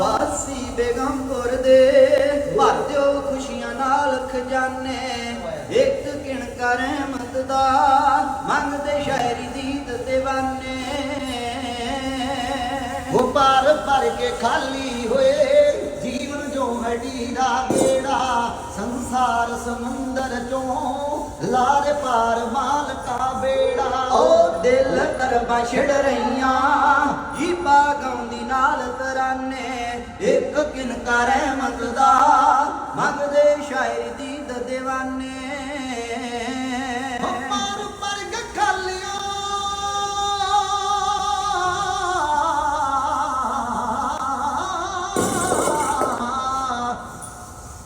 ਵਾਸੀ ਬੇਗਮਪੁਰ ਦੇ। ਭਰ ਦਿਓ ਖੁਸ਼ੀਆਂ ਨਾਲ ਖਜ਼ਾਨੇ। ਇੱਕ ਕਿਣ ਕਰ ਰਹਿਮਤ ਦਾ। ਮੰਗਦੇ ਸ਼ਾਇਰੀ ਦੀਦ دیਵਾਨੇ ਉਹ ਪਾਰ ਭਰ ਕੇ ਖਾਲੀ ਹੋਏ। ਜੀਵਨ ਜੋ ਹੱਡੀ ਦਾ ਗੇੜਾ। ਸੰਸਾਰ ਸਮੁੰਦਰ ਚੋਂ ਲਾਰ ਪਾਰ ਮਾਲਕਾ ਬੇੜਾ। ਉਹ ਦਿਲ ਤਰਬਾਂ ਛਿੜ ਰਹੀਆਂ। ਜੀ ਬਾਗਾਉਂਦੀ ਨਾਲ ਤਰਾਨੇ। ਇੱਕ ਕਿਨ ਕਰ ਰਹਿਮਤ ਦਾ ਮੰਗਦੇ ਸ਼ਾਇਰੀ ਦੀਦ دیਵਾਨੇ ਉਹ ਪਾਰ ਖਾਲੀਆਂ।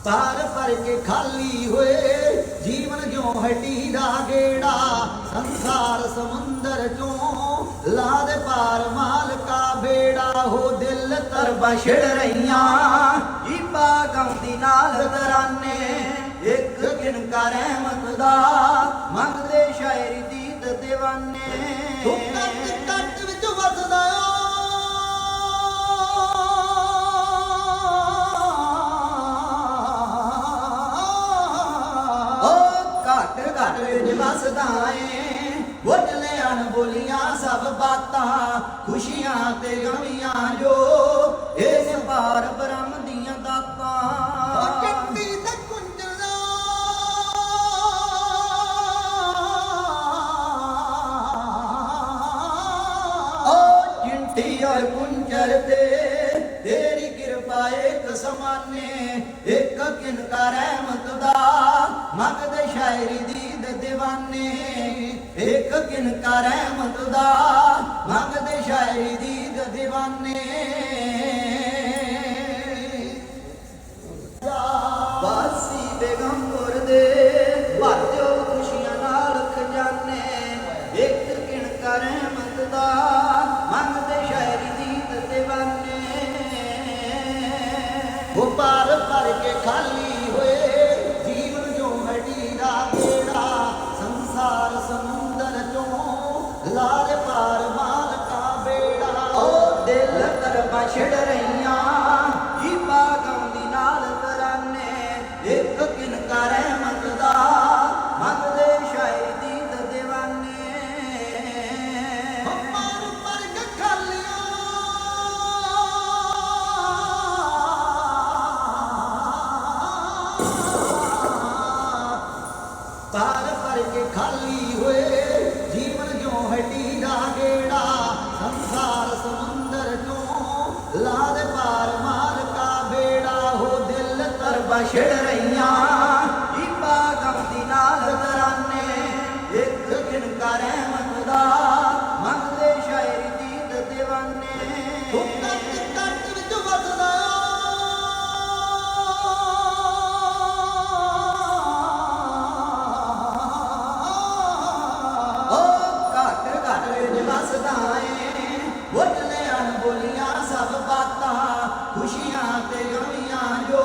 ਤਾਰ ਭਰ ਕੇ ਖਾਲੀ ਹੋਏ ਜੀਵਨ ਜੋ ਹੱਡੀ ਦਾ ਗੇੜਾ ਸੰਸਾਰ ਸਮੁੰਦਰ ਚੋਂ ਲਾਦ ਪਾਰ ਮਾਲਕਾ ਬੇੜਾ ਹੋ ਤਰਬਾਂ ਛਿੜ ਰਹੀਆਂ। ਜੀ ਬਾਗਾਉਂਦੀ ਨਾਲ ਤਰਾਨੇ ਇੱਕ ਕਿਨ ਕਰ ਰਹਿਮਤ ਦਾ। ਮੰਗਦੇ ਸ਼ਾਇਰੀ ਦੀਦ دیਵਾਨੇ ਤੂੰ ਕੱਟ ਕੱਟ ਵਿੱਚ ਵਸਦਾ। ਓ ਘਟ ਘਟ ਵਿੱਚ ਵਸਦਾ ਏ। ਅਣਬੋਲੀਆਂ ਸਭ ਬਾਤਾਂ ਖੁਸ਼ੀਆਂ ਤੇ ਗਮੀਆਂ ਜੋ ਇਸ ਭਾਰ ਬ੍ਰਹਮ ਦੀਆਂ ਦਾਤਾਂ। ਕੱਟੀ ਤੇ ਕੁੰਜਣਾ ਓ ਜਿੰਟੀ ਔਰ ਕੁੰਜਰ ਤੇ ਤੇਰੀ ਕਿਰਪਾ ਇੱਕ ਸਮਾਨੇ ਇੱਕ ਕਿਨਕਾ ਰਹਿਮਤ ਦਾ। ਮਗਦ ਸ਼ਾਇਰੀ ਦੀਦ دیਵਾਨੇ ਇੱਕ ਕਿਨਕਾ ਰਹਿਮਤ ਦਾ। ਮਗਦ ਸ਼ਾਇਰੀ ਦੀਦ دیਵਾਨੇ ਰਹਿਮਤ ਮੰਗਦੇ ਸ਼ਾਇਰੀ ਦੀਦ دیਵਾਨੇ ਉਹ ਪਾਰ ਭਰ ਕੇ ਖਾਲੀ ਹੋਏ, ਜੀਵਨ ਜੋ ਹੱਡੀ ਦਾ ਗੇੜਾ, ਸੰਸਾਰ ਸਮੁੰਦਰ ਚੋਂ ਲਾਰੇ ਪਾਰ ਮਾਲਕਾ ਬੇੜਾ। ਓ ਦਿਲ ਤਰਬਾਂ ਛਿੜ ਰਹੀਆਂ ਜੀ ਬਾਗਾਉਂਦੀ ਨਾਲ ਤਰਾਨੇ, ਇੱਕ ਕਿਨ ਕਰ ਤਾਰ ਭਰ ਕੇ ਖਾਲੀ ਹੋਏ। ਜੀਵਨ ਜੋ ਹੱਡੀ ਦਾ ਗੇੜਾ? ਸੰਸਾਰ ਸਮੁੰਦਰ ਚੋਂ ਲਾਦ ਪਾਰ ਮਾਲਕਾ ਬੇੜਾ? ਹੋ ਦਿਲ ਤਰ ਬਛੜ ਛਿੜ ਰਹੀਆਂ ਜੀ ਬਾਗਾਉਂਦੀ ਨਾਲ ਤਰਾਨੇ। ਇੱਕ ਕਿਨ ਕਰ ਰਹਿਮਤ ਦਾ। ਮੰਗਦੇ ਸ਼ਾਇਰੀ ਦੀਦ دیਵਾਨੇ ਤੂੰ ਅਣਬੋਲੀਆਂ ਸਭ ਬਾਤਾਂ ਖੁਸ਼ੀਆਂ ਤੇ ਗਮੀਆਂ ਜੋ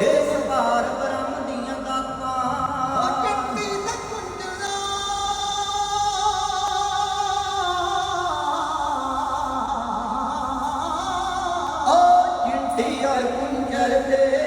ਇਸ ਪਾਰ ਬ੍ਰਹਮ ਦੀਆਂ ਦਾਤਾਂ ਕੱਟੀ ਤੇ ਕੁੰਜਰਾ ਓ ਚਿੰਟੀ ਔਰ ਕੁੰਜਰ ਤੇ